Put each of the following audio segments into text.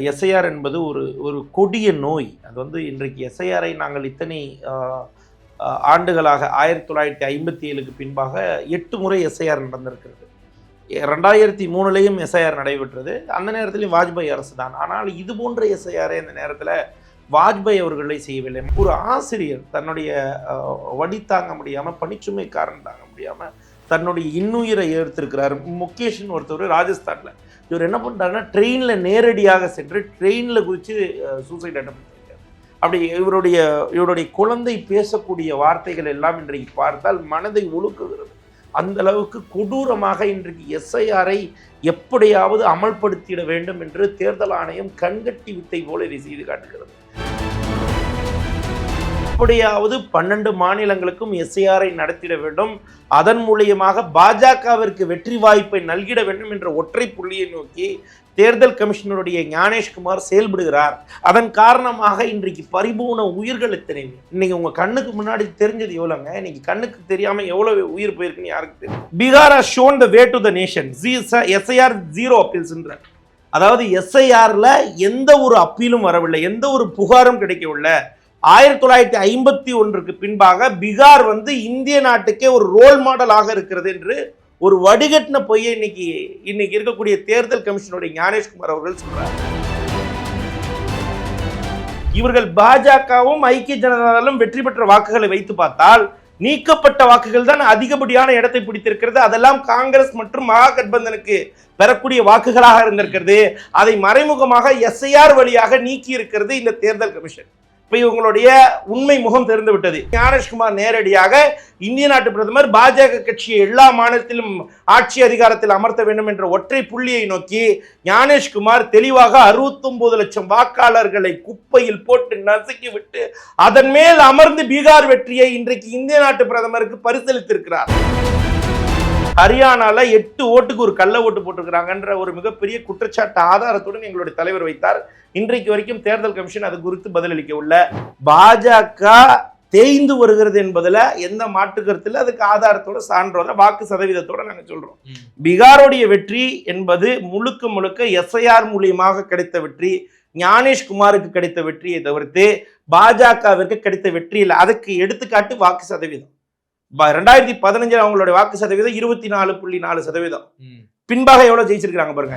SIR என்பது ஒரு ஒரு கொடிய நோய். அது வந்து இன்றைக்கு எஸ்ஐஆரை நாங்கள் இத்தனை ஆண்டுகளாக ஆயிரத்தி தொள்ளாயிரத்தி ஐம்பத்தி ஏழுக்கு பின்பாக எட்டு முறை எஸ்ஐஆர் நடந்திருக்கிறது. ரெண்டாயிரத்தி மூணுலேயும் எஸ்ஐஆர் நடைபெற்றது. அந்த நேரத்திலையும் வாஜ்பாய் அரசு தான். ஆனால் இது போன்ற எஸ்ஐஆரை அந்த நேரத்தில் வாஜ்பாய் அவர்களை செய்யவில்லை. ஒரு ஆசிரியர் தன்னுடைய வடி தாங்க முடியாமல் பணிச்சுமை காரணம் தாங்க முடியாமல் தன்னுடைய இன்னுயிரை ஏற்றிருக்கிறார். முகேஷ்னு ஒருத்தர் ராஜஸ்தானில். இவர் என்ன பண்ணுறாருன்னா ட்ரெயினில் நேரடியாக சென்று ட்ரெயினில் குறித்து சூசைட் அட்டம் அப்படி இவருடைய இவருடைய குழந்தை பேசக்கூடிய வார்த்தைகள் எல்லாம் இன்றைக்கு பார்த்தால் மனதை ஒழுக்குகிறது அந்த அளவுக்கு கொடூரமாக இன்றைக்கு எஸ்ஐஆரை எப்படியாவது அமல்படுத்திட வேண்டும் என்று தேர்தல் ஆணையம் கண்கட்டி வித்தை போல இதை செய்து காட்டுகிறது. எப்படியாவது பன்னெண்டு மாநிலங்களுக்கும் எஸ்ஐஆரை நடத்திட வேண்டும். அதன் மூலியமாக பாஜகவிற்கு வெற்றி வாய்ப்பை நல்கிட வேண்டும் என்ற ஒற்றை புள்ளியை நோக்கி தேர்தல் கமிஷனருடைய ஞானேஷ்குமார் செயல்படுகிறார். அதன் காரணமாக இன்றைக்கு பரிபூர்ண உயிர்கள் எத்தனை? இன்னைக்கு உங்க கண்ணுக்கு முன்னாடி தெரிஞ்சது எவ்வளோங்க இன்னைக்கு கண்ணுக்கு தெரியாம எவ்வளவு உயிர் போயிருக்குன்னு யாருக்கு தெரியும்? Bihar has shown the way to the nation. SIR zero அப்பீல்ஸ்ன்ற அதாவது எஸ்ஐஆர்ல எந்த ஒரு அப்பீலும் வரவில்லை. எந்த ஒரு புகாரும் கிடைக்கவில்லை. ஆயிரத்தி தொள்ளாயிரத்தி ஐம்பத்தி ஒன்றுக்கு பின்பாக பீகார் வந்து இந்திய நாட்டுக்கே ஒரு ரோல் மாடலாக இருக்கிறது என்று ஒரு வடிகட்டின பொய்யை இன்னைக்கு இன்னைக்கு இருக்கக்கூடிய தேர்தல் கமிஷனுடைய ஞானேஷ்குமார் அவர்கள் சொல்றார். இவர்கள் பாஜகவும் ஐக்கிய ஜனதாதளும் வெற்றி பெற்ற வாக்குகளை வைத்து பார்த்தால் நீக்கப்பட்ட வாக்குகள் தான் அதிகப்படியான இடத்தை பிடித்திருக்கிறது. அதெல்லாம் காங்கிரஸ் மற்றும் மகாகட்பந்தனுக்கு பெறக்கூடிய வாக்குகளாக இருந்திருக்கிறது. அதை மறைமுகமாக எஸ்ஐஆர் வழியாக நீக்கி இருக்கிறது இந்த தேர்தல் கமிஷன். இப்போ இவங்களுடைய உண்மை முகம் தெரிந்து விட்டது. ஞானேஷ்குமார் நேரடியாக இந்திய நாட்டு பிரதமர் பாஜக கட்சியை எல்லா மாநிலத்திலும் ஆட்சி அதிகாரத்தில் அமர்த்த வேண்டும் என்ற ஒற்றை புள்ளியை நோக்கி ஞானேஷ்குமார் தெளிவாக 69 லட்சம் வாக்காளர்களை குப்பையில் போட்டு நசுக்கி விட்டு அதன் மேல் அமர்ந்து பீகார் வெற்றியை இன்றைக்கு இந்திய நாட்டு பிரதமருக்கு பரிசளித்திருக்கிறார். ஹரியானால எட்டு ஓட்டுக்கு ஒரு கள்ள ஓட்டு போட்டிருக்கிறாங்கன்ற ஒரு மிகப்பெரிய குற்றச்சாட்டு ஆதாரத்துடன் எங்களுடைய தலைவர் வைத்தார். இன்றைக்கு வரைக்கும் தேர்தல் கமிஷன் அது குறித்து பதிலளிக்க உள்ள. பாஜக தேய்ந்து வருகிறது என்பதுல எந்த மாற்று கருத்தில் அதுக்கு ஆதாரத்தோட சான்றோட வாக்கு சதவீதத்தோட நாங்க சொல்றோம். பீகாருடைய வெற்றி என்பது முழுக்க முழுக்க எஸ்ஐஆர் மூலியமாக கிடைத்த வெற்றி ஞானேஷ்குமாருக்கு கிடைத்த வெற்றியை தவிர்த்து பாஜகவிற்கு கிடைத்த வெற்றி இல்லை. அதுக்கு எடுத்துக்காட்டு வாக்கு சதவீதம். ரெண்டாயிரத்தி பதினஞ்சில் அவங்களுடைய வாக்கு சதவீதம் இருபத்தி நாலு புள்ளி நாலு சதவீதம். பின்பாக எவ்வளவு ஜெயிச்சிருக்காங்க பாருங்க.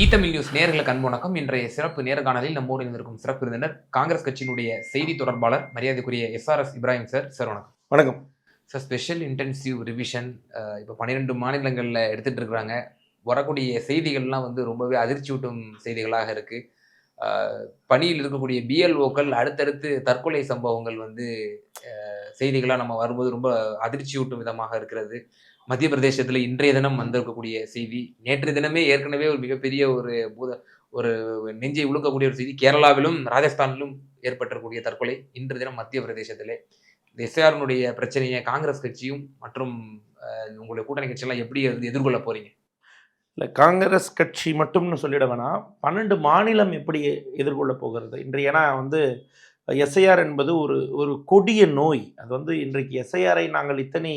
ஈ தமிழ் நியூஸ் நேர்களுக்கு அன்பு வணக்கம். இன்றைய சிறப்பு நேர்காணலில் நம்மோடு இருந்திருக்கும் சிறப்பு விருந்தினர் காங்கிரஸ் கட்சியினுடைய செய்தி தொடர்பாளர் மரியாதைக்குரிய எஸ்ஆர்எஸ் இப்ராஹிம் சார். சார் வணக்கம். வணக்கம். சார் ஸ்பெஷல் இன்டென்சிவ் ரிவிஷன் இப்போ பன்னிரெண்டு மாநிலங்களில் எடுத்துட்டு இருக்கிறாங்க. வரக்கூடிய செய்திகள்லாம் வந்து ரொம்பவே அதிர்ச்சி ஊட்டும் செய்திகளாக இருக்கு. பணியில் இருக்கக்கூடிய பிஎல்ஓக்கள் அடுத்தடுத்து தற்கொலை சம்பவங்கள் வந்து செய்திகளாக நம்ம வரும்போது ரொம்ப அதிர்ச்சி ஊட்டும் விதமாக இருக்கிறது. மத்திய பிரதேசத்தில் இன்றைய தினம் வந்திருக்கக்கூடிய செய்தி. நேற்று தினமே ஏற்கனவே ஒரு மிகப்பெரிய ஒரு பூத ஒரு நெஞ்சை உழுக்கக்கூடிய ஒரு செய்தி. கேரளாவிலும் ராஜஸ்தானிலும் ஏற்பட்டிருக்கக்கூடிய தற்கொலை. இன்று தினம் மத்திய பிரதேசத்திலே. இந்த எஸ்ஆர்னுடைய பிரச்சனையை காங்கிரஸ் கட்சியும் மற்றும் உங்களுடைய கூட்டணி கட்சியெல்லாம் எப்படி எதிர்கொள்ள போறீங்க? இல்லை காங்கிரஸ் கட்சி மட்டும்னு சொல்லிட வேணாம். பன்னெண்டு மாநிலம் எப்படி எதிர்கொள்ள போகிறது? இன்று ஏன்னா வந்து எஸ்ஐஆர் என்பது ஒரு ஒரு கொடிய நோய். அது வந்து இன்றைக்கு எஸ்ஐஆரை நாங்கள் இத்தனை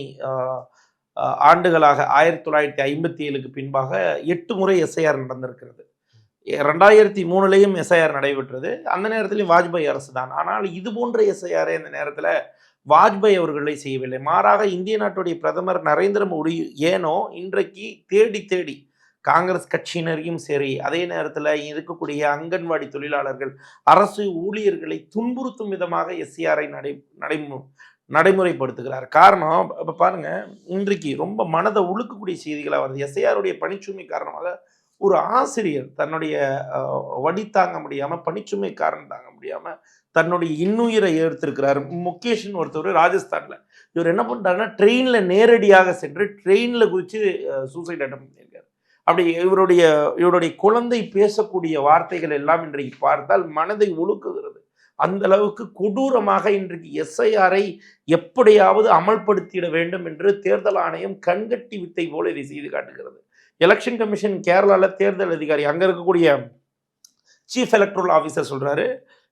ஆண்டுகளாக ஆயிரத்தி தொள்ளாயிரத்தி ஐம்பத்தி ஏழுக்கு பின்பாக எட்டு முறை எஸ்ஐஆர் நடந்திருக்கிறது. ரெண்டாயிரத்தி மூணுலேயும் எஸ்ஐஆர் நடைபெற்றது. அந்த நேரத்திலையும் வாஜ்பாய் அரசு தான். ஆனால் இது போன்ற எஸ்ஐஆரை அந்த நேரத்தில் வாஜ்பாய் அவர்களை செய்யவில்லை. மாறாக இந்திய நாட்டுடைய பிரதமர் நரேந்திர மோடி ஏனோ இன்றைக்கு தேடி தேடி காங்கிரஸ் கட்சியினரையும் சரி அதே நேரத்தில் இருக்கக்கூடிய அங்கன்வாடி தொழிலாளர்கள் அரசு ஊழியர்களை துன்புறுத்தும் விதமாக எஸ்சிஆரை நடை நடைமு நடைமுறைப்படுத்துகிறார். காரணம் இப்போ பாருங்க இன்றைக்கு ரொம்ப மனதை உழுக்கக்கூடிய செய்திகளாக வருது. எஸ்ஐஆருடைய பணிச்சுமை காரணமாக ஒரு ஆசிரியர் தன்னுடைய வடி தாங்க முடியாமல் பணிச்சுமை காரணம் தாங்க முடியாமல் தன்னுடைய இன்னுயிரை ஏற்றிருக்கிறார் முகேஷ்னு ஒருத்தவர் ராஜஸ்தானில். இவர் என்ன பண்ணுறாருன்னா ட்ரெயினில் நேரடியாக சென்று ட்ரெயினில் குதித்து சூசைட் அட்டம் பண்ணியிருக்காரு. அப்படி இவருடைய இவருடைய குழந்தை பேசக்கூடிய வார்த்தைகள் எல்லாம் இன்றைக்கு பார்த்தால் மனதை ஒழுக்குகிறது. அந்த அளவுக்கு கொடூரமாக இன்றைக்கு எஸ்ஐஆரை எப்படியாவது அமல்படுத்திட வேண்டும் என்று தேர்தல் ஆணையம் கண்கட்டி வித்தை போல இதை செய்து காட்டுகிறது. எலெக்ஷன் கமிஷன் கேரளாவில் தேர்தல் அதிகாரி அங்கே இருக்கக்கூடிய சீஃப் எலக்ட்ரல் ஆஃபீஸர் சொல்கிறாரு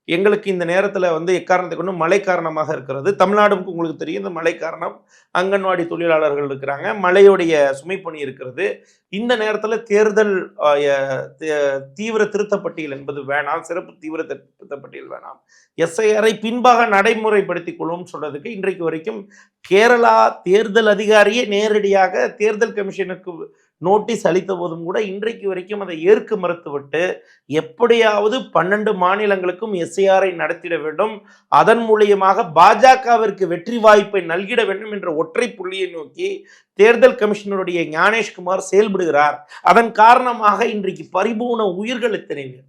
எங்களுக்கு இந்த நேரத்தில் வந்து எக்காரணத்தை கொண்டு மழை காரணமாக இருக்கிறது. தமிழ்நாடுக்கு உங்களுக்கு தெரியும் இந்த மழை காரணம் அங்கன்வாடி தொழிலாளர்கள் இருக்கிறாங்க மழையுடைய சுமைப்பணி இருக்கிறது. இந்த நேரத்தில் தேர்தல் தே- தீவிர திருத்தப்பட்டியல் என்பது வேணாம் சிறப்பு தீவிர திருத்தப்பட்டியல் வேணாம். எஸ்ஐஆரை பின்பாக நடைமுறைப்படுத்திக் கொள்ளும்னு சொல்றதுக்கு இன்றைக்கு வரைக்கும் கேரளா தேர்தல் அதிகாரியே நேரடியாக தேர்தல் கமிஷனுக்கு நோட்டீஸ் அளித்த போதும் கூட இன்றைக்கு வரைக்கும் அதை ஏற்க மறுத்துவிட்டு எப்படியாவது பன்னெண்டு மாநிலங்களுக்கும் எஸ்ஐஆரை நடத்திட வேண்டும். அதன் மூலியமாக பாஜகவிற்கு வெற்றி வாய்ப்பை நல்கிட வேண்டும் என்ற ஒற்றை புள்ளியை நோக்கி தேர்தல் கமிஷனருடைய ஞானேஷ்குமார் செயல்படுகிறார். அதன் காரணமாக இன்றைக்கு பரிபூர்ண உயிர்கள் எத்தனை பேர்?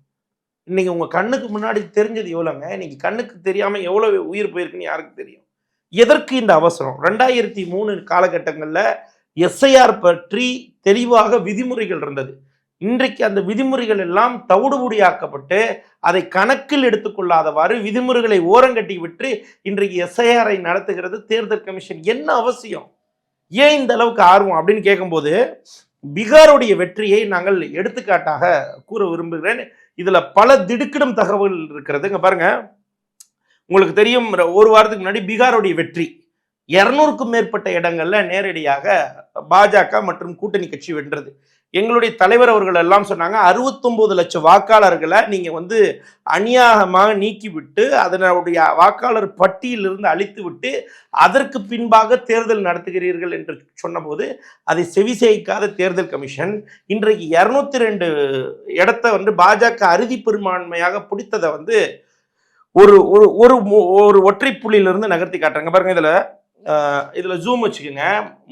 இன்னைக்கு உங்க கண்ணுக்கு முன்னாடி தெரிஞ்சது எவ்வளோங்க இன்னைக்கு கண்ணுக்கு தெரியாம எவ்வளவு உயிர் போயிருக்குன்னு யாருக்கு தெரியும்? எதற்கு இந்த அவசரம்? ரெண்டாயிரத்தி மூணு காலகட்டங்களில் எஸ்ஐஆர் பற்றி தெளிவாக விதிமுறைகள் இருந்தது. இன்றைக்கு அந்த விதிமுறைகள் எல்லாம் தவிடுபுடியாக்கப்பட்டு அதை கணக்கில் எடுத்துக்கொள்ளாதவாறு விதிமுறைகளை ஓரங்கட்டி விட்டு இன்றைக்கு எஸ்ஐஆரை நடத்துகிறது தேர்தல் கமிஷன். என்ன அவசியம்? ஏன் இந்த அளவுக்கு ஆர்வம்? அப்படின்னு கேட்கும்போது பீகாருடைய வெற்றியை நாங்கள் எடுத்துக்காட்டாக கூற விரும்புகிறேன். இதுல பல திடுக்கிடும் தகவல் இருக்கிறது இங்க பாருங்க. உங்களுக்கு தெரியும் ஒரு வாரத்துக்கு முன்னாடி பீகாருடைய வெற்றி. இரநூறுக்கும் மேற்பட்ட இடங்கள்ல நேரடியாக பாஜக மற்றும் கூட்டணி கட்சி வென்றது. எங்களுடைய தலைவர் அவர்கள் எல்லாம் சொன்னாங்க அறுபத்தொன்பது லட்சம் வாக்காளர்களை நீங்க வந்து அநியாகமாக நீக்கிவிட்டு அதனுடைய வாக்காளர் பட்டியலிருந்து அழித்து விட்டு அதற்கு பின்பாக தேர்தல் நடத்துகிறீர்கள் என்று சொன்னபோது அதை செவிசேய்க்காத தேர்தல் கமிஷன் இன்றைக்கு இரநூத்தி ரெண்டு இடத்த வந்து பாஜக அறுதி பெரும்பான்மையாக பிடித்ததை வந்து ஒரு ஒரு ஒரு ஒற்றை புள்ளியிலிருந்து நகர்த்தி காட்டுறாங்க. பாருங்க இதுல இதுல ஜூம் வச்சுக்கோங்க.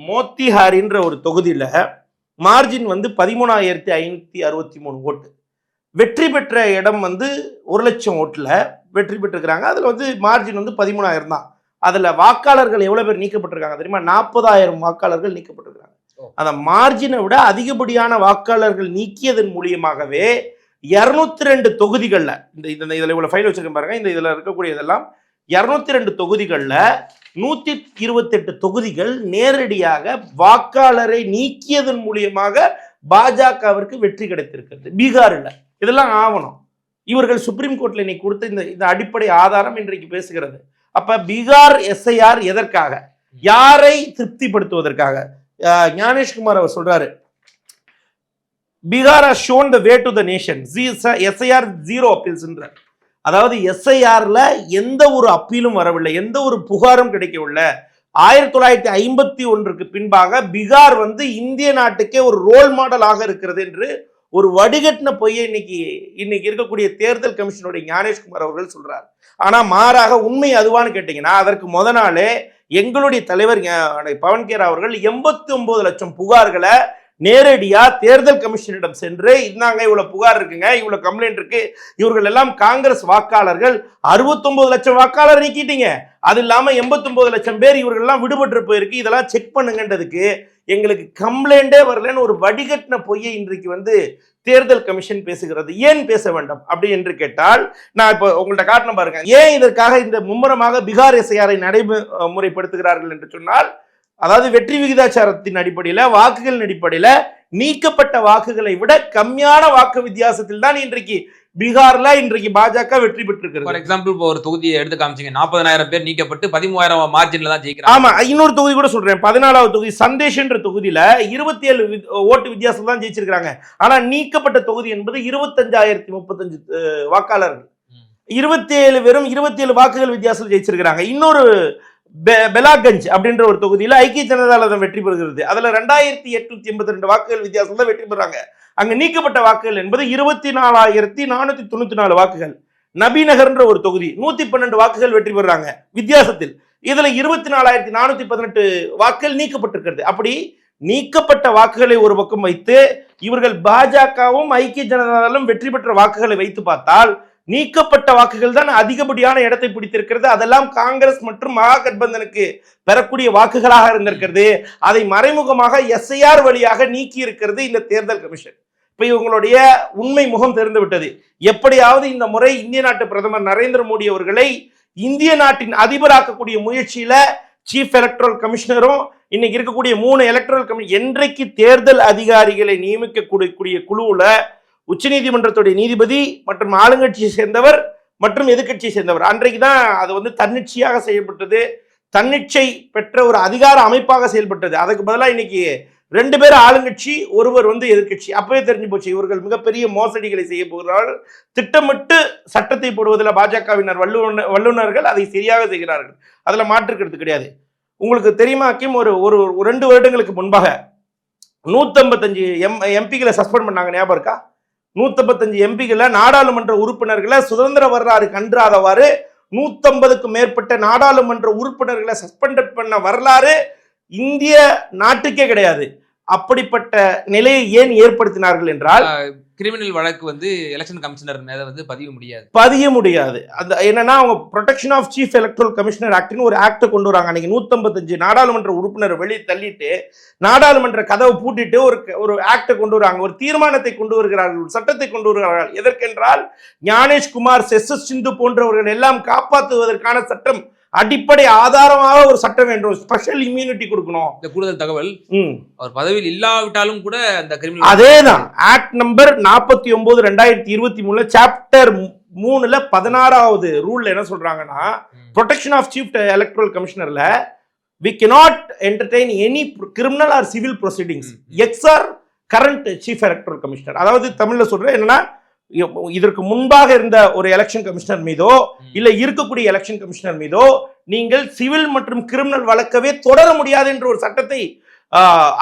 மோத்திஹாரின்ற ஒரு தொகுதியில மார்ஜின் வந்து பதிமூணாயிரத்தி ஐநூத்தி அறுபத்தி மூணு ஓட்டு வெற்றி பெற்ற இடம் வந்து ஒரு லட்சம் ஓட்டுல வெற்றி பெற்றிருக்கிறாங்க. அதுல வந்து மார்ஜின் வந்து பதிமூணாயிரம் தான். அதுல வாக்காளர்கள் எவ்வளவு பேர் நீக்கப்பட்டிருக்காங்க தெரியுமா? நாற்பதாயிரம் வாக்காளர்கள் நீக்கப்பட்டிருக்காங்க ஓ. அந்த மார்ஜினை விட அதிகப்படியான வாக்காளர்கள் நீக்கியதன் மூலியமாகவே இருநூத்தி ரெண்டு தொகுதிகளில் இந்த இந்த இதில் இவ்வளோ ஃபைல் வச்சிருக்கேன் பாருங்க. இந்த இதில் இருக்கக்கூடிய இதெல்லாம் இரநூத்தி ரெண்டு தொகுதிகளில் நூற்றி இருபத்தெட்டு தொகுதிகள் நேரடியாக வாக்காளரை நீக்கியதன் மூலியமாக பாஜகவிற்கு வெற்றி கிடைத்திருக்கிறது. பீகாரில். இதெல்லாம் ஆவணம். இவர்கள் சுப்ரீம் கோர்ட்ல இன்னைக்கு கொடுத்த இந்த இந்த அடிப்படை ஆதாரம் இன்றைக்கு பேசுகிறது. அப்ப பீகார் எஸ்ஐஆர் எதற்காக? யாரை திருப்திப்படுத்துவதற்காக? அஹ் ஞானேஷ்குமார் அவர் சொல்றாரு. Bihar has shown the way to the nation SIR zero அப்பீல்ஸ்ன்றார் அதாவது எஸ்ஐஆரில் எந்த ஒரு அப்பீலும் வரவில்லை எந்த ஒரு புகாரும் கிடைக்கவில்லை. ஆயிரத்தி தொள்ளாயிரத்தி ஐம்பத்தி ஒன்றுக்கு பின்பாக பீகார் வந்து இந்திய நாட்டுக்கே ஒரு ரோல் மாடலாக இருக்கிறது என்று ஒரு வடிகட்டின பொய்யை இன்னைக்கு இன்னைக்கு இருக்கக்கூடிய தேர்தல் கமிஷனுடைய ஞானேஷ்குமார் அவர்கள் சொல்றார். ஆனா மாறாக உண்மை அதுவான்னு கேட்டீங்கன்னா அதற்கு முத நாளே எங்களுடைய தலைவர் ஞா- அவர்கள் எண்பத்தி ஒன்பது லட்சம் புகார்களை நேரடியாக தேர்தல் கமிஷனிடம் சென்று இந்தாங்க இவ்வளோ புகார் இருக்குங்க இவ்வளோ கம்ப்ளைண்ட் இருக்கு இவர்கள் எல்லாம் காங்கிரஸ் வாக்காளர்கள் 69 லட்சம் வாக்காளர் நீக்கிட்டீங்க. அது இல்லாமல் எண்பத்தொம்பது லட்சம் பேர் இவர்கள் எல்லாம் விடுபட்டு போயிருக்கு இதெல்லாம் செக் பண்ணுங்கன்றதுக்கு எங்களுக்கு கம்ப்ளைண்டே வரலன்னு ஒரு வடிகட்டின பொய்யை இன்றைக்கு வந்து தேர்தல் கமிஷன் பேசுகிறது. ஏன் பேச வேண்டும் அப்படி என்று கேட்டால் நான் இப்போ உங்கள்ட்ட காட்டணும் பாருங்க ஏன் இதற்காக இந்த மும்முரமாக பீகார் எஸ்ஐஆரை நடைமுறைப்படுத்துகிறார்கள் என்று சொன்னால் அதாவது வெற்றி விகிதாச்சாரத்தின் அடிப்படையில் வாக்குகளின் அடிப்படையில் நீக்கப்பட்ட வாக்குகளை விட கம்மியான வாக்கு வித்தியாசத்தில் தான் இன்றைக்கு பீகார்ல இன்றைக்கு பாஜக வெற்றி ஃபார் பெற்றிருக்கிறது எக்ஸாம்பிள் இப்போ ஒரு தொகுதியை எடுத்து காமிச்சீங்க. நாற்பதனாயிரம் பேர் நீக்கப்பட்டு பதிமூவாயிரம் மார்ஜின்ல தான் ஜெயிக்கிறாங்க. ஆமா இன்னொரு தொகுதி கூட சொல்றேன். பதினாலாவது தொகுதி சந்தேஷ் என்ற தொகுதியில இருபத்தி ஏழு ஓட்டு வித்தியாசம் தான் ஜெயிச்சிருக்காங்க ஆனா நீக்கப்பட்ட தொகுதி என்பது இருபத்தஞ்சாயிரத்தி முப்பத்தஞ்சு வாக்காளர்கள். இருபத்தி ஏழு வெறும் இருபத்தி ஏழு வாக்குகள் வித்தியாசம் ஜெயிச்சிருக்கிறாங்க. இன்னொரு பெலாகஞ்ச் அப்படின்ற ஒரு தொகுதியில் ஐக்கிய ஜனதாதளம் வெற்றி பெறுகிறது. அதுல ரெண்டாயிரத்தி எட்நூத்தி எண்பத்தி ரெண்டு வாக்குகள் வித்தியாசம் தான் வெற்றி பெறாங்க. அங்க நீக்கப்பட்ட வாக்குகள் என்பது இருபத்தி நாலாயிரத்தி நானூத்தி தொண்ணூத்தி நாலு வாக்குகள். நபிநகர்ன்ற ஒரு தொகுதி நூத்தி பன்னெண்டு வாக்குகள் வெற்றி பெறாங்க. வித்தியாசத்தில். இதுல இருபத்தி நாலாயிரத்தி நானூத்தி பதினெட்டு வாக்குகள் நீக்கப்பட்டிருக்கிறது. அப்படி நீக்கப்பட்ட வாக்குகளை ஒரு பக்கம் வைத்து இவர்கள் பாஜகவும் ஐக்கிய ஜனதாதளம் வெற்றி பெற்ற வாக்குகளை வைத்து பார்த்தால் நீக்கப்பட்ட வாக்குகள் தான் அதிகப்படியான இடத்தை பிடித்திருக்கிறது. அதெல்லாம் காங்கிரஸ் மற்றும் மகாகட்பந்தனுக்கு பெறக்கூடிய வாக்குகளாக இருந்திருக்கிறது. அதை மறைமுகமாக எஸ்ஐஆர் வழியாக நீக்கி இருக்கிறது இந்த தேர்தல் கமிஷன். இப்போ இவங்களுடைய உண்மை முகம் தெரிந்து விட்டது எப்படியாவது இந்த முறை இந்திய நாட்டு பிரதமர் நரேந்திர மோடி அவர்களை இந்திய நாட்டின் அதிபராக்கக்கூடிய முயற்சியில சீஃப் எலக்ட்ரல் கமிஷனரும் இன்னைக்கு இருக்கக்கூடிய மூணு எலக்ட்ரல் கமிஷன் என்றைக்கு தேர்தல் அதிகாரிகளை நியமிக்கக்கூடிய குழுவில் உச்சநீதிமன்றத்துடைய நீதிபதி மற்றும் ஆளுங்கட்சியை சேர்ந்தவர் மற்றும் எதிர்க்கட்சியை சேர்ந்தவர். அன்றைக்கு தான் அது வந்து தன்னிச்சையாக செய்யப்பட்டது தன்னிச்சை பெற்ற ஒரு அதிகார அமைப்பாக செயல்பட்டது. அதுக்கு பதிலாக இன்னைக்கு ரெண்டு பேர் ஆளுங்கட்சி ஒருவர் வந்து எதிர்க்கட்சி. அப்பவே தெரிஞ்சு போச்சு இவர்கள் மிகப்பெரிய மோசடிகளை செய்ய போகிறார்கள். திட்டமிட்டு சட்டத்தை போடுவதில் பாஜகவினர் வல்லுநர் வல்லுநர்கள் அதை சரியாக செய்கிறார்கள். அதில் மாற்றுக்கிறது கிடையாது. உங்களுக்கு தெரியுமா கிம் ஒரு ஒரு ஒரு ரெண்டு வருடங்களுக்கு முன்பாக நூற்றம்பத்தஞ்சு எம் எம்பிகளை சஸ்பெண்ட் பண்ணாங்க ஞாபகம் இருக்கா? நூற்றம்பத்தஞ்சு எம்பிகளை நாடாளுமன்ற உறுப்பினர்களை சுதந்திர வரலாறு கன்றாதவாறு நூற்றம்பதுக்கும் மேற்பட்ட நாடாளுமன்ற உறுப்பினர்களை சஸ்பெண்டட் பண்ண வரலாறு இந்திய நாட்டுக்கே கிடையாது. அப்படிப்பட்ட நிலையை ஏன் ஏற்படுத்தினார்கள் என்றால் கிரிமினல் வழக்கு வந்து எலெக்ஷன் கமிஷனர் மேல வந்து பதிய முடியாது. பதிய முடியாது. அந்த என்னன்னா அவங்க protection of chief electoral commissioner ஆக்ட்னு ஒரு ஆக்ட் கொண்டு வராங்க. அன்னைக்கு நூத்தம்பத்தஞ்சு நாடாளுமன்ற உறுப்பினர் வெளியே தள்ளிட்டு நாடாளுமன்ற கதவை பூட்டிட்டு ஒரு ஒரு ஆக்டை கொண்டு வராங்க. ஒரு தீர்மானத்தை கொண்டு வருகிறார்கள் ஒரு சட்டத்தை கொண்டு வருகிறார்கள். எதற்கென்றால் ஞானேஷ்குமார் செஸ் சிந்து போன்றவர்கள் எல்லாம் காப்பாற்றுவதற்கான சட்டம் அடிப்படை ஆதாரமாக ஒரு சட்டம் வேண்டும். ஸ்பெஷல் இம்யூனிட்டி கொடுக்கணும். இந்த கூடுதல் தகவல் அவர் பதவியில் இல்லாவிட்டாலும் கூட அந்த கிரிமினல் அதேதான் ஆக்ட் நம்பர் நாற்பத்தி ஒன்பது ரெண்டாயிரத்தி இருபத்தி மூணுல சாப்டர் மூணுல பதினாறாவது ரூல்ல என்ன சொல்றாங்கன்னா protection of chief electoral கமிஷனர்ல we cannot entertain any criminal or civil proceedings. Ex or current chief electoral commissioner அதாவது தமிழ்ல சொல்றேன் என்னன்னா இதற்கு முன்பாக இருந்த ஒரு எலெக்ஷன் கமிஷனர் மீதோ இல்ல இருக்கக்கூடிய எலெக்ஷன் கமிஷனர் மீதோ நீங்கள் சிவில் மற்றும் கிரிமினல் வழக்கவே தொடர முடியாது என்ற ஒரு சட்டத்தை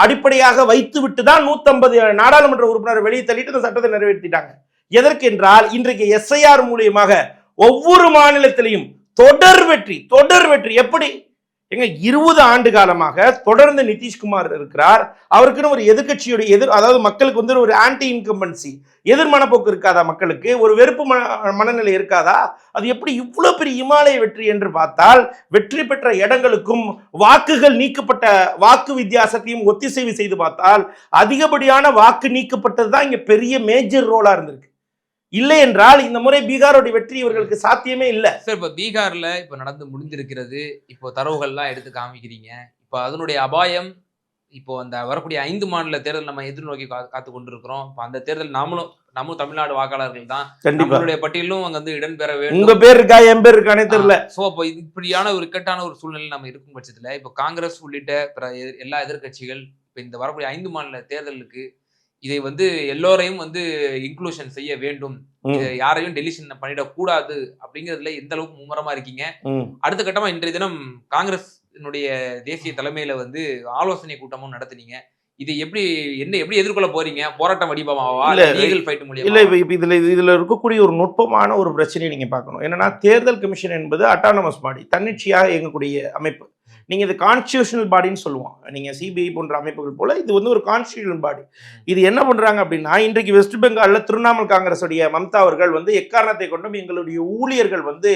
அடிப்படையாக வைத்து விட்டு தான் நூத்தம்பது நாடாளுமன்ற உறுப்பினர் வெளியே தள்ளிட்டு இந்த சட்டத்தை நிறைவேற்றிட்டாங்க. எதற்கென்றால் இன்றைக்கு எஸ்ஐஆர் மூலியமாக ஒவ்வொரு மாநிலத்திலையும் தொடர் வெற்றி தொடர் வெற்றி. எப்படி? எங்க இருபது ஆண்டு காலமாக தொடர்ந்து நிதிஷ்குமார் இருக்கிறார். அவருக்குன்னு ஒரு எதிர்க்கட்சியுடைய எதிர் அதாவது மக்களுக்கு வந்து ஒரு ஆன்டி இன்கம்பன்சி எதிர் மனப்போக்கு இருக்காதா மக்களுக்கு? ஒரு வெறுப்பு மன மனநிலை இருக்காதா? அது எப்படி இவ்வளோ பெரிய இமாலய வெற்றி என்று பார்த்தால் வெற்றி பெற்ற இடங்களுக்கும் வாக்குகள் நீக்கப்பட்ட வாக்கு வித்தியாசத்தையும் ஒத்திசைவு செய்து பார்த்தால் அதிகப்படியான வாக்கு நீக்கப்பட்டது தான் இங்க பெரிய மேஜர் ரோலா இருந்திருக்கு. இல்லை என்றால் இந்த முறை பீகாரோட வெற்றி இவர்களுக்கு சாத்தியமே இல்லை. சார் இப்போ பீகார்ல இப்போ நடந்து முடிந்திருக்கிறது. இப்போ தரவுகள்லாம் எடுத்து காமிக்கிறீங்க. இப்போ அதனுடைய அபாயம் இப்போ அந்த வரக்கூடிய ஐந்து மாநில தேர்தல் நம்ம எதிர்நோக்கி காத்து கொண்டிருக்கிறோம் இப்போ அந்த தேர்தல் நாமளும் நம்மளும் தமிழ்நாடு வாக்காளர்கள் தான். நம்மளுடைய பட்டியலும் அங்க வந்து இடம்பெற வேண்டும். உங்க பேர் இருக்கா? என் பேர் இருக்கானே தெரியல. சோ அப்போ இது இப்படியான ஒரு இக்கட்டான ஒரு சூழ்நிலை நம்ம இருக்கும் பட்சத்துல இப்போ காங்கிரஸ் உள்ளிட்ட எல்லா எதிர்க்கட்சிகள் இப்போ இந்த வரக்கூடிய ஐந்து மாநில தேர்தலுக்கு இதை வந்து எல்லோரையும் வந்து இன்க்ளூஷன் செய்ய வேண்டும். யாரையும் டெலிஷன் பண்ணிடக்கூடாது அப்படிங்கிறதுல எந்த அளவுக்கு மும்முரமா இருக்கீங்க. அடுத்த கட்டமா இன்றைய தினம் காங்கிரஸ் தேசிய தலைமையில வந்து ஆலோசனை கூட்டமும் நடத்துனீங்க. இதை எப்படி என்ன எப்படி எதிர்கொள்ள போறீங்க? போராட்டம் வடிவமாவா இல்ல, லீகல் ஃபைட் இல்ல மூலியமா? இப்ப இப்ப இதுல இதுல இருக்கக்கூடிய ஒரு நுட்பமான ஒரு பிரச்சனையை நீங்க பார்க்கணும். என்னன்னா தேர்தல் கமிஷன் என்பது அட்டானமஸ் பாடி தன்னிச்சையாக இயங்கக்கூடிய அமைப்பு. நீங்க இது கான்ஸ்டியூஷனல் பாடின்னு சொல்லுவோம் நீங்க சிபிஐ போன்ற அமைப்புகள் போல இது வந்து ஒரு கான்ஸ்டியூஷனல் பாடி இது என்ன பண்றாங்க அப்படின்னா இன்றைக்கு வெஸ்ட் பெங்கால்ல திரிணாமுல் காங்கிரஸுடைய மம்தா அவர்கள் வந்து எக்காரணத்தை கொண்டும் எங்களுடைய ஊழியர்கள் வந்து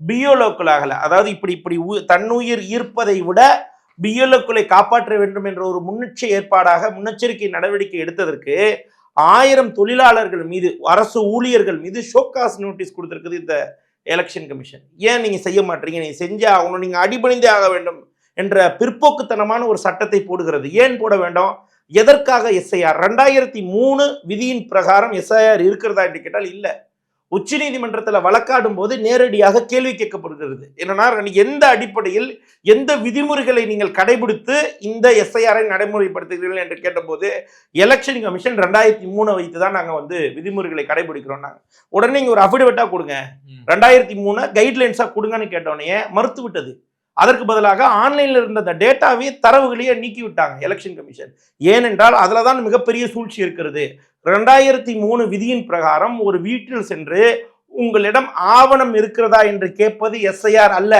பியோலோக்கள் ஆகல. அதாவது இப்படி இப்படி தன்னுயிர் ஈர்ப்பதை விட பியோலோக்களை காப்பாற்ற வேண்டும் என்ற ஒரு முன்னெச்ச ஏற்பாடாக முன்னெச்சரிக்கை நடவடிக்கை எடுத்ததற்கு ஆயிரம் தொழிலாளர்கள் மீது அரசு ஊழியர்கள் மீது ஷோகாஸ் நோட்டீஸ் கொடுத்திருக்குது இந்த எலெக்ஷன் கமிஷன் ஏன் நீங்க செய்ய மாட்டீங்க? நீங்க செஞ்சே ஆகணும். நீங்க அடிபணிந்தே ஆக வேண்டும். என்ற பிற்போக்குத்தனமான ஒரு சட்டத்தை போடுகிறது. ஏன் போட வேண்டும்? எதற்காக எஸ்ஐஆர்? ரெண்டாயிரத்தி மூணு விதியின் பிரகாரம் எஸ்ஐஆர் இருக்கிறதா என்று கேட்டால் இல்லை. உச்சநீதிமன்றத்தில் வழக்காடும் போது நேரடியாக கேள்வி கேட்கப்படுகிறது. என்னன்னா எந்த அடிப்படையில் எந்த விதிமுறைகளை நீங்கள் கடைபிடித்து இந்த எஸ்ஐஆரை நடைமுறைப்படுத்துகிறீர்கள் என்று கேட்டபோது எலெக்ஷன் கமிஷன் ரெண்டாயிரத்தி மூணை வைத்து தான் நாங்கள் வந்து விதிமுறைகளை கடைபிடிக்கிறோம் நாங்கள் உடனே நீங்கள் ஒரு அஃபிடவிட்டாக கொடுங்க. ரெண்டாயிரத்தி மூணு கைட்லைன்ஸாக கொடுங்கன்னு கேட்டோடனே மறுத்து விட்டது. அதற்கு பதிலாக ஆன்லைனில் இருந்த அந்த டேட்டாவே தரவுகளையே நீக்கி விட்டாங்க எலெக்ஷன் கமிஷன் ஏனென்றால் அதில் தான் மிகப்பெரிய சூழ்ச்சி இருக்கிறது. ரெண்டாயிரத்தி மூணு விதியின் பிரகாரம் ஒரு வீட்டில் சென்று உங்களிடம் ஆவணம் இருக்கிறதா என்று கேட்பது எஸ்ஐஆர் அல்ல.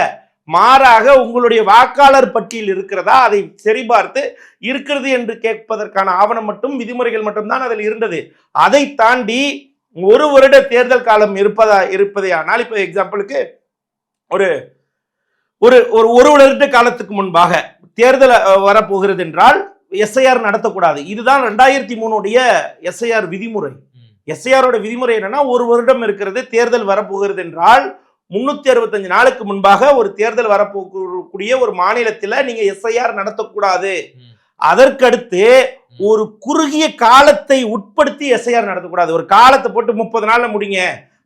மாறாக உங்களுடைய வாக்காளர் பட்டியல் இருக்கிறதா? அதை சரிபார்த்து இருக்கிறது என்று கேட்பதற்கான ஆவணம் மட்டும் விதிமுறைகள் மட்டும்தான் அதில் இருந்தது. அதை தாண்டி ஒரு வருட தேர்தல் காலம் இருப்பதா இருப்பதே ஆனால் இப்போ எக்ஸாம்பிளுக்கு ஒரு ஒரு ஒரு ஒரு வருட காலத்துக்கு முன்பாக தேர்தல் வரப்போகிறது என்றால் எஸ்ஐஆர் நடத்தக்கூடாது. இதுதான் ரெண்டாயிரத்தி மூணுடைய எஸ்ஐஆர் விதிமுறை. எஸ்ஐஆரோட விதிமுறை என்னன்னா ஒரு வருடம் இருக்கிறது தேர்தல் வரப்போகிறது என்றால் முன்னூத்தி அறுபத்தஞ்சு நாளுக்கு முன்பாக ஒரு தேர்தல் வரப்போகக்கூடிய ஒரு மாநிலத்தில் நீங்க எஸ்ஐஆர் நடத்தக்கூடாது. அதற்கடுத்து ஒரு குறுகிய காலத்தை உட்படுத்தி எஸ்ஐஆர் நடத்தக்கூடாது. ஒரு காலத்தை போட்டு முப்பது நாள்ல முடிங்க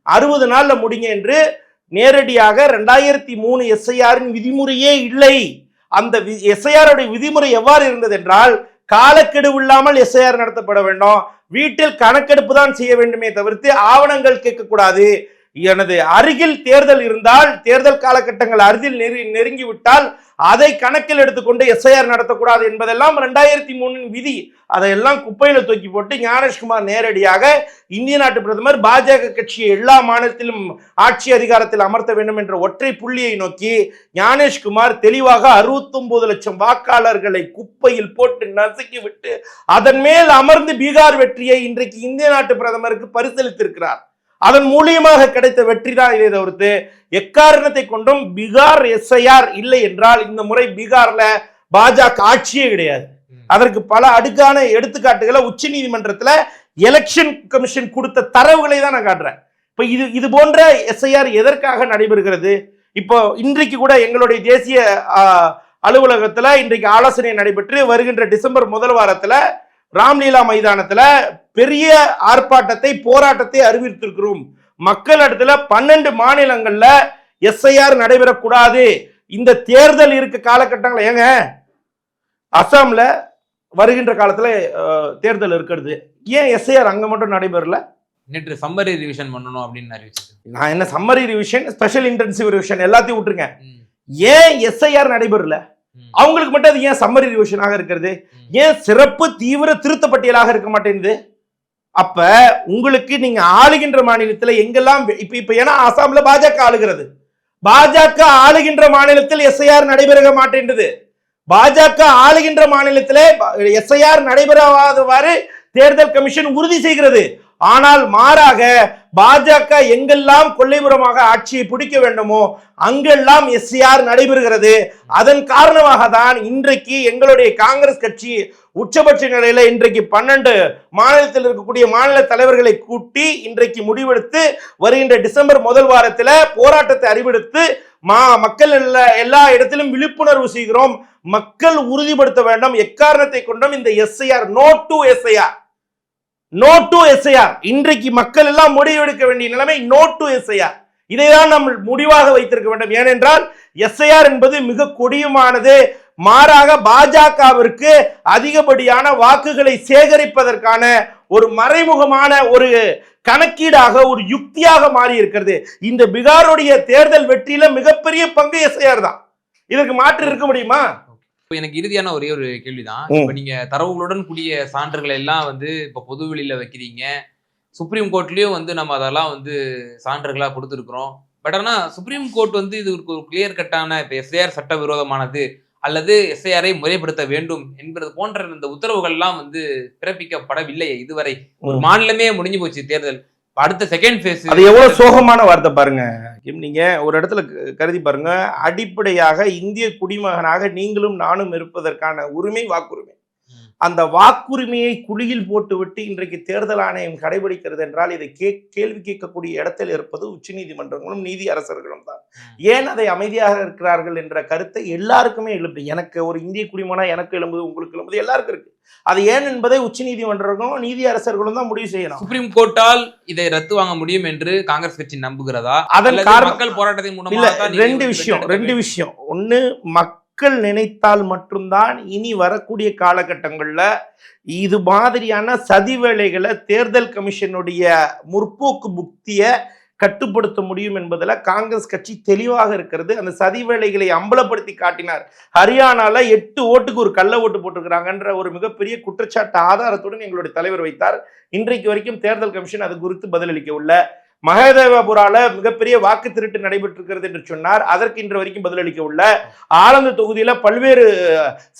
அறுபது நாள்ல முடிங்க என்று நேரடியாக ரெண்டாயிரத்தி மூணு எஸ்ஐஆரின் விதிமுறையே இல்லை. அந்த எஸ்ஐஆருடைய விதிமுறை எவ்வாறு இருந்தது என்றால் காலக்கெடு இல்லாமல் எஸ்ஐஆர் நடத்தப்பட வேண்டும். வீட்டில் கணக்கெடுப்பு தான் செய்ய வேண்டுமே தவிர்த்து ஆவணங்கள் கேட்கக்கூடாது. எனது அருகில் தேர்தல் இருந்தால் தேர்தல் காலகட்டங்கள் அருகில் நெரு நெருங்கிவிட்டால் அதை கணக்கில் எடுத்துக்கொண்டு எஸ்ஐஆர் நடத்தக்கூடாது என்பதெல்லாம் ரெண்டாயிரத்தி மூணின் விதி. அதையெல்லாம் குப்பையில தூக்கி போட்டு ஞானேஷ்குமார் நேரடியாக இந்திய நாட்டு பிரதமர் பாஜக கட்சியை எல்லா மாநிலத்திலும் ஆட்சி அதிகாரத்தில் அமர்த்த வேண்டும் என்ற ஒற்றை புள்ளியை நோக்கி ஞானேஷ்குமார் தெளிவாக 69 லட்சம் வாக்காளர்களை குப்பையில் போட்டு நசுக்கி விட்டு அதன் மேல் அமர்ந்து பீகார் வெற்றியை இன்றைக்கு இந்திய நாட்டு பிரதமருக்கு பரிசளித்திருக்கிறார். அதன் மூலியமாக கிடைத்த வெற்றி தான் இதை தவிர்த்து எக்காரணத்தை கொண்டும் பீகார் எஸ்ஐஆர் இல்லை என்றால் இந்த முறை பீகார்ல பாஜக ஆட்சியே கிடையாது. அதற்கு பல அடுக்கான எடுத்துக்காட்டுகளை உச்ச நீதிமன்றத்துல எலெக்ஷன் கமிஷன் கொடுத்த தரவுகளை தான் நான் காட்டுறேன். இப்ப இது இது போன்ற எஸ்ஐஆர் எதற்காக நடைபெறுகிறது? இப்போ இன்றைக்கு கூட எங்களுடைய தேசிய அலுவலகத்துல இன்றைக்கு ஆலோசனை நடைபெற்று வருகின்ற டிசம்பர் முதல் வாரத்துல ராம்லீலா மைதானத்துல பெரிய ஆர்ப்பாட்டத்தை போராட்டத்தை அறிவித்திருக்கிறோம். மக்கள் இடத்துல பன்னெண்டு மாநிலங்கள்ல எஸ்ஐஆர் நடைபெறக்கூடாது. இந்த தேர்தல் இருக்க காலகட்டங்கள் ஏங்க அசாம்ல வருகின்ற காலத்துல தேர்தல் இருக்கிறது. ஏன் எஸ்ஐஆர் அங்க மட்டும் நடைபெறல? நேற்று சம்மரி ரிவிஷன் பண்ணணும் அப்படின்னு அறிவிச்சது நான் என்ன summary revision special intensive revision எல்லாத்தையும் விட்டுருங்க. ஏன் எஸ்ஐஆர் நடைபெறல? அவங்களுக்கு மட்டும் அது ஏன் சம்மரி ரிவிஷனாக இருக்கிறது. ஏன் சிறப்பு தீவிர திருத்த பட்டியலாக இருக்க மாட்டேங்குது? அப்ப உங்களுக்கு நீங்க ஆளுகின்ற மாநிலத்துல எங்கெல்லாம் இப்ப இப்ப ஏன்னா அசாம்ல பாஜக ஆளுகிறது. பாஜக ஆளுகின்ற மாநிலத்தில் எஸ்ஐஆர் நடைபெற மாட்டேன்றது. பாஜக ஆளுகின்ற மாநிலத்திலே எஸ்ஐஆர் நடைபெறாதவாறு தேர்தல் கமிஷன் உறுதி செய்கிறது. ஆனால் மாறாக பாஜக எங்கெல்லாம் கொள்ளைபுறமாக ஆட்சியை பிடிக்க வேண்டுமோ அங்கெல்லாம் எஸ்ஐஆர் நடைபெறுகிறது. அதன் காரணமாக தான் இன்றைக்கு எங்களுடைய காங்கிரஸ் கட்சி உச்சபட்ச நிலையில இன்றைக்கு பன்னெண்டு மாநிலத்தில் இருக்கக்கூடிய மாநில தலைவர்களை கூட்டி இன்றைக்கு முடிவெடுத்து வருகின்ற டிசம்பர் முதல் வாரத்தில் போராட்டத்தை அறிவெடுத்து மா மக்கள் எல்லா எல்லா இடத்திலும் விழிப்புணர்வு செய்கிறோம். மக்கள் உறுதிப்படுத்த வேண்டும். எக்காரணத்தை கொண்டும் இந்த SIR no to SIR. No to SIR இன்றைக்கு மக்கள் எல்லாம் முடிவெடுக்க வேண்டிய நிலைமை நோ டு எஸ்ஐஆர் இதைதான் நம் முடிவாக வைத்திருக்க வேண்டும். ஏனென்றால் எஸ்ஐஆர் என்பது மிக கொடியமானது. மாறாக பாஜகவிற்கு அதிகப்படியான வாக்குகளை சேகரிப்பதற்கான ஒரு மறைமுகமான ஒரு கணக்கீடாக ஒரு யுக்தியாக மாறி இருக்கிறது இந்த பீகாருடைய தேர்தல் வெற்றியில மிகப்பெரிய பங்கு எஸ்ஐஆர் தான். இதற்கு மாற்று இருக்க முடியுமா? இப்போ எனக்கு இறுதியான ஒரே ஒரு கேள்விதான். இப்போ நீங்க தரவுகளுடன் கூடிய சான்றுகளை எல்லாம் வந்து இப்போ பொது வெளியில வைக்கிறீங்க. சுப்ரீம் கோர்ட்லயும் வந்து நம்ம அதெல்லாம் வந்து சான்றுகளா கொடுத்துருக்குறோம். பட் ஆனா சுப்ரீம் கோர்ட் வந்து இது ஒரு கிளியர் கட்டான இப்போ எஸ்ஐஆர் சட்டவிரோதமானது அல்லது எஸ்ஐஆரை முறைப்படுத்த வேண்டும் என்பது போன்ற இந்த உத்தரவுகள்லாம் வந்து பிறப்பிக்கப்படவில்லை இதுவரை. ஒரு. மாநிலமே முடிஞ்சு போச்சு தேர்தல். அடுத்த செகண்ட் ஃபேஸ் அது எவ்வளவு சோகமான வார்த்தை பாருங்க நீங்க ஒரு இடத்துல கருதி பாருங்க. அடிப்படையாக இந்திய குடிமகனாக நீங்களும் நானும் இருப்பதற்கான உரிமை வாக்குரிமை. அந்த வாக்குரிமையை குழியில் போட்டுவிட்டு இன்றைக்கு தேர்தல் ஆணையம் கடைபிடிக்கிறது என்றால் இதை கே கேள்வி கேட்கக்கூடிய இடத்தில் இருப்பது உச்சநீதிமன்றங்களும் நீதி அரசர்களும் தான் ஏன் அதை அமைதியாக இருக்கிறார்கள் என்ற கருத்தை எல்லாருக்குமே எழுப்பு எனக்கு ஒரு இந்திய குடிமகனா எனக்கு எழும்புது உங்களுக்கு எழும்புது எல்லாருக்கும் இருக்கு. அது ஏன் என்பதை உச்சநீதிமன்றங்களும் நீதி அரசர்களும் தான் முடிவு செய்யணும். சுப்ரீம் கோர்ட்டால் இதை ரத்து வாங்க முடியும் என்று காங்கிரஸ் கட்சி நம்புகிறதா? அதன் மக்கள் போராட்டத்தின் மூலமாக ரெண்டு விஷயம் ரெண்டு விஷயம். ஒண்ணு மக்கள் நினைத்தால் மட்டும்தான் இனி வரக்கூடிய காலகட்டங்களில் இது மாதிரியான சதி வேலைகளை தேர்தல் கமிஷனுடைய முற்போக்கு புக்தியை கட்டுப்படுத்த முடியும் என்பதில் காங்கிரஸ் கட்சி தெளிவாக இருக்கிறது. அந்த சதி வேலைகளை அம்பலப்படுத்தி காட்டினார். ஹரியானால எட்டு ஓட்டுக்கு ஒரு கள்ள ஓட்டு போட்டிருக்கிறாங்கன்ற ஒரு மிகப்பெரிய குற்றச்சாட்டு ஆதாரத்துடன் எங்களுடைய தலைவர் வைத்தார். இன்றைக்கு வரைக்கும் தேர்தல் கமிஷன் அது குறித்து பதிலளிக்கவில்லை. மகாதேவபுரால மிகப்பெரிய வாக்கு திருட்டு நடைபெற்றிருக்கிறது என்று சொன்னார். அதற்கு இன்று வரைக்கும் பதிலளிக்க உள்ள ஆனந்த தொகுதியில பல்வேறு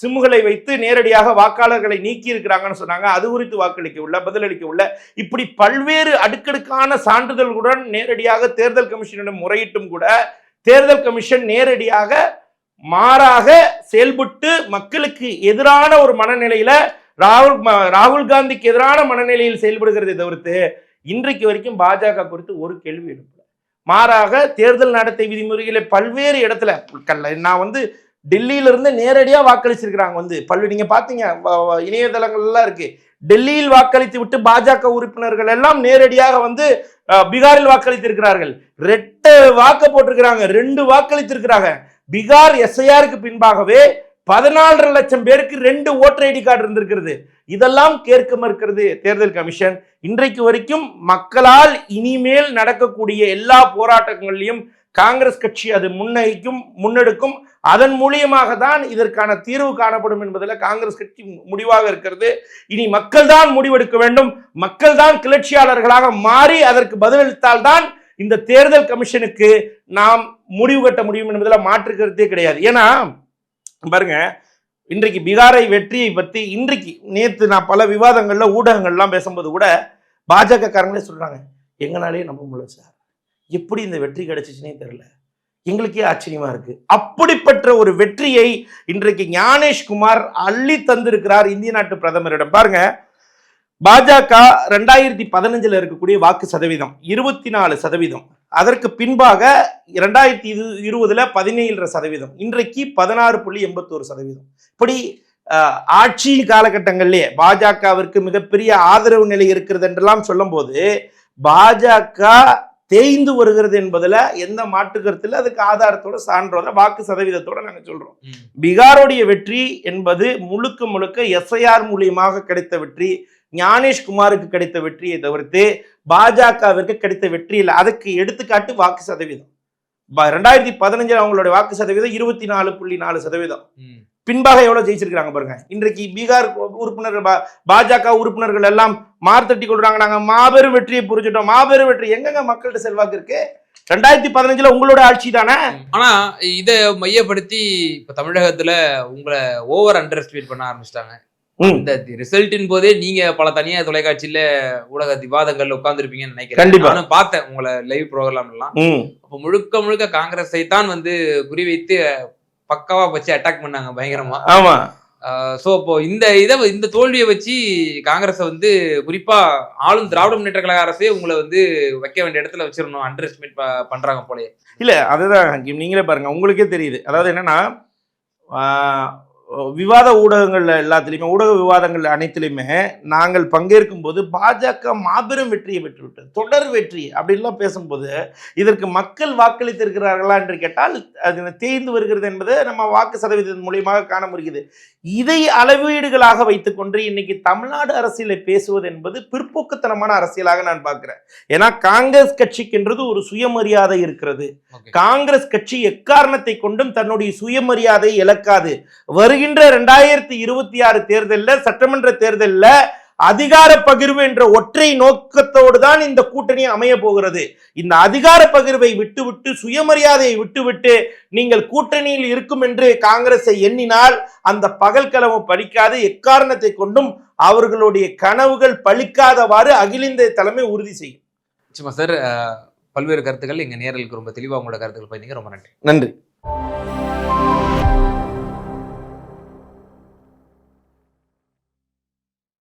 சிம்முகளை வைத்து நேரடியாக வாக்காளர்களை நீக்கி இருக்கிறாங்கன்னு சொன்னாங்க. அது குறித்து வாக்களிக்க உள்ள பதிலளிக்க உள்ள இப்படி பல்வேறு அடுக்கடுக்கான சான்றிதழ்களுடன் நேரடியாக தேர்தல் கமிஷனிடம் முறையிட்டும் கூட தேர்தல் கமிஷன் நேரடியாக மாறாக செயல்பட்டு மக்களுக்கு எதிரான ஒரு மனநிலையில ராகுல் ராகுல் காந்திக்கு எதிரான மனநிலையில் செயல்படுகிறதை தவிர்த்து இன்றைக்கு வரைக்கும் பாஜக குறித்து ஒரு கேள்வி எழுப்பல. மாறாக தேர்தல் நடத்தை விதிமுறைகளை பல்வேறு இடத்துல கல்ல நான் வந்து டெல்லியிலிருந்து நேரடியாக வாக்களிச்சிருக்கிறாங்க வந்து. பல்வேறு நீங்க பாத்தீங்க வ- வ- இணையதளங்கள்லாம் இருக்கு. டெல்லியில் வாக்களித்து விட்டு பாஜக உறுப்பினர்கள் எல்லாம் நேரடியாக வந்து பீகாரில் பீகாரில் வாக்களித்திருக்கிறார்கள். ரெட்டு வாக்கு போட்டிருக்கிறாங்க ரெண்டு வாக்களித்திருக்கிறாங்க. பீகார் எஸ்ஐஆருக்கு பின்பாகவே பதினாலரை லட்சம் பேருக்கு ரெண்டு ஓட்டர் ஐடி கார்டு இருந்திருக்கிறது. இதெல்லாம் கேட்க மறுக்கிறது தேர்தல் கமிஷன். இன்றைக்கு வரைக்கும் மக்களால் இனிமேல் நடக்கக்கூடிய எல்லா போராட்டங்களையும் காங்கிரஸ் கட்சி அது முன்னகிக்கும் முன்னெடுக்கும். அதன் மூலியமாக தான் இதற்கான தீர்வு காணப்படும் என்பதில் காங்கிரஸ் கட்சி முடிவாக இருக்கிறது. இனி மக்கள் தான் முடிவெடுக்க வேண்டும். மக்கள் தான் கிளர்ச்சியாளர்களாக மாறி அதற்கு பதிலளித்தால் தான் இந்த தேர்தல் கமிஷனுக்கு நாம் முடிவு கட்ட முடியும் என்பதில் மாற்று கருத்தே கிடையாது. ஏன்னா பாருங்க இன்றைக்கு பீகாரை வெற்றியை பற்றி இன்றைக்கு நேற்று நான் பல விவாதங்கள்ல ஊடகங்கள்லாம் பேசும்போது கூட பாஜக காரங்களே சொல்றாங்க எங்களாலே நம்ப முடியல சார். எப்படி இந்த வெற்றி கிடைச்சிச்சுனே தெரியல. எங்களுக்கே ஆச்சரியமா இருக்கு. அப்படிப்பட்ட ஒரு வெற்றியை இன்றைக்கு ஞானேஷ்குமார் அள்ளி தந்திருக்கிறார் இந்திய நாட்டு பிரதமரிடம். பாருங்க பாஜக ரெண்டாயிரத்தி பதினஞ்சுல இருக்கக்கூடிய வாக்கு சதவீதம் இருபத்தி நாலு சதவீதம். அதற்கு பின்பாக இரண்டாயிரத்தி இரு இருபதுல பதினேழு சதவீதம் இன்றைக்கு பதினாறு புள்ளி எண்பத்தோரு சதவீதம். இப்படி ஆட்சி காலகட்டங்களிலே பாஜகவிற்கு மிகப்பெரிய ஆதரவு நிலை இருக்கிறது என்றெல்லாம் சொல்லும்போது பாஜக தேய்ந்து வருகிறது என்பதுல எந்த மாற்று கருத்துல அதுக்கு ஆதாரத்தோட சான்றோட வாக்கு சதவீதத்தோட நாங்க சொல்றோம். ம். பீகாருடைய வெற்றி என்பது முழுக்க முழுக்க எஸ்ஐஆர் மூலியமாக கிடைத்த வெற்றி. ஞானேஷ்குமாருக்கு கிடைத்த வெற்றியை தவிர்த்து பாஜகவிற்கு கிடைத்த வெற்றி இல்லை. அதுக்கு எடுத்துக்காட்டு வாக்கு சதவீதம். ரெண்டாயிரத்தி பதினஞ்சுல அவங்களுடைய வாக்கு சதவீதம் இருபத்தி நாலு புள்ளி நாலு சதவீதம். பின்பாக எவ்வளவு ஜெயிச்சிருக்காங்க பாருங்க. இன்றைக்கு பீகார் உறுப்பினர்கள் பாஜக உறுப்பினர்கள் எல்லாம் மார்த்தட்டி கொள்றாங்க. நாங்க மாபெரும் வெற்றியை புரிஞ்சுட்டோம். மாபெரும் வெற்றி எங்கெங்க மக்கள்கிட்ட செல்வாக்கு இருக்கு? ரெண்டாயிரத்தி பதினஞ்சுல உங்களோட ஆட்சி தானே? ஆனா இத மையப்படுத்தி இப்ப தமிழகத்துல உங்களை ஓவர் அண்டர் எஸ்டிமேட் பண்ண ஆரம்பிச்சிட்டாங்க. இந்த ரிசல்ட்டின் போதே நீங்க பல தனியார் தொலைக்காட்சியில ஊடக விவாதங்கள்ல உட்கார்ந்துருப்பீங்கன்னு நினைக்கிறேன். கண்டிப்பா. நானும் பார்த்தேன் உங்களை லைவ் ப்ரோக்ராம் எல்லாம். அப்ப முழுக்க முழுக்க காங்கிரஸை தான் வந்து குறிவைத்து பக்காவா வச்சு அட்டாக் பண்ணாங்க பயங்கரமா. ஆமா. சோ அப்போ இந்த இதை இந்த தோல்வியை வச்சு காங்கிரஸை வந்து குறிப்பா ஆளும் திராவிட முன்னேற்ற கழக அரசே உங்களை வந்து வைக்க வேண்டிய இடத்துல வச்சிடணும் அண்டர் எஸ்டிமேட் பண்றாங்க போலயே. இல்ல அதுதான் நீங்களே பாருங்க உங்களுக்கே தெரியுது. அதாவது என்னன்னா விவாத ஊடகங்கள்ல எல்லாத்துலேயுமே ஊடக விவாதங்கள் அனைத்துலையுமே நாங்கள் பங்கேற்கும் போது பாஜக மாபெரும் வெற்றியை பெற்றுவிட்டது. தொடர் வெற்றி அப்படின்லாம் பேசும்போது இதற்கு மக்கள் வாக்களித்திருக்கிறார்களா என்று கேட்டால் அது தேய்ந்து வருகிறது என்பது நம்ம வாக்கு சதவீதத்தின் மூலியமாக காண முடிகிறது. இதை அளவீடுகளாக வைத்துக்கொண்டு இன்னைக்கு தமிழ்நாடு அரசியலை பேசுவது என்பது பிற்போக்குத்தனமான அரசியலாக நான் பார்க்கிறேன். ஏன்னா காங்கிரஸ் கட்சிக்கென்றது ஒரு சுயமரியாதை இருக்கிறது. காங்கிரஸ் கட்சி எக்காரணத்தை கொண்டும் தன்னுடைய சுயமரியாதை இழக்காது. வருகின்ற ரெண்டாயிரத்தி இருபத்தி ஆறு தேர்தலில் சட்டமன்ற தேர்தலில் அதிகார பகிர்வு என்ற ஒற்றை நோக்கத்தோடு தான் இந்த கூட்டணி அமைய போகிறது. இந்த அதிகார பகிர்வை விட்டுவிட்டு சுயமரியாதையை விட்டுவிட்டு நீங்கள் கூட்டணியில் இருக்கும் என்று காங்கிரஸை எண்ணினால் அந்த பகல்கனவு பலிக்காது எக்காரணத்தை கொண்டும் அவர்களுடைய கனவுகள் பலிக்காதவாறு அகில இந்திய தலைமை உறுதி செய்யும். நிச்சயமா சார் பல்வேறு கருத்துக்கள் எங்க நேரலுக்கு ரொம்ப தெளிவா உங்களோட கருத்துக்கள் பயந்தீங்க ரொம்ப நன்றி. நன்றி.